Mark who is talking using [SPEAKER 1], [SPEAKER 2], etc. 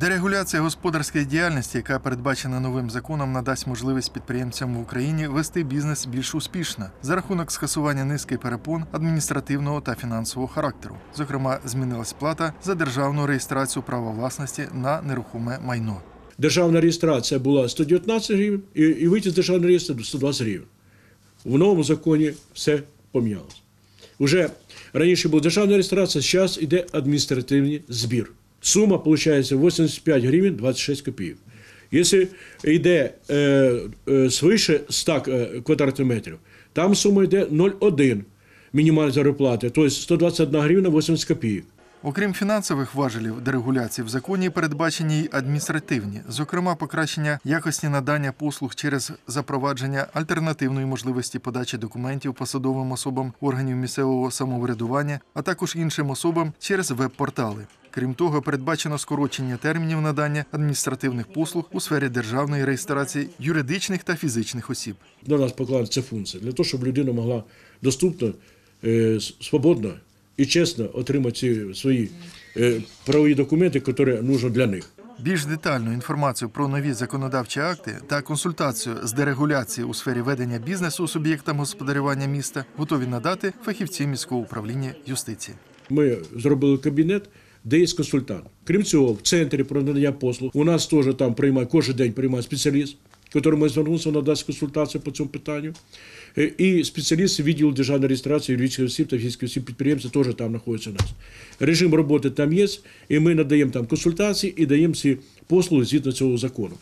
[SPEAKER 1] Дерегуляція господарської діяльності, яка передбачена новим законом, надасть можливість підприємцям в Україні вести бізнес більш успішно за рахунок скасування низки перепон адміністративного та фінансового характеру. Зокрема, змінилась плата за державну реєстрацію права власності на нерухоме майно.
[SPEAKER 2] Державна реєстрація була 119 гривень, і, вийти з державної реєстрації 120 гривень. В новому законі все помінялося. Уже раніше була державна реєстрація, зараз йде адміністративний збір. Сума виходить 85 гривень 26 копеек. Якщо йде е, е, свыше 100 е, квадратних метрів, там сума йде 0,1 мінімальної зарплати, тобто 121 гривна 80 копійок.
[SPEAKER 1] Окрім фінансових важелів дерегуляції в законі передбачені й адміністративні, зокрема покращення якості надання послуг через запровадження альтернативної можливості подачі документів посадовим особам органів місцевого самоврядування, а також іншим особам через веб-портали. Крім того, передбачено скорочення термінів надання адміністративних послуг у сфері державної реєстрації юридичних та фізичних осіб.
[SPEAKER 2] на нас покладена ця функція для того, щоб людина могла доступно, е, свободно і чесно отримати свої е, правові документи, які потрібні для них.
[SPEAKER 1] Більш детальну інформацію про нові законодавчі акти та консультацію з дерегуляції у сфері ведення бізнесу суб'єктам господарювання міста готові надати фахівці міського управління юстиції.
[SPEAKER 2] Ми зробили кабінет, де є консультант. Крім цього, в центрі про надання послуг у нас теж там приймає кожен день приймає спеціаліст, який ми звернувся, надасть консультацію по цьому питанню. Е, І спеціалісти відділу державної реєстрації юридичних осіб та фізичних осіб підприємців теж там знаходиться у нас. Режим роботи там є, і ми надаємо там консультації і даємо ці послуги згідно цього закону.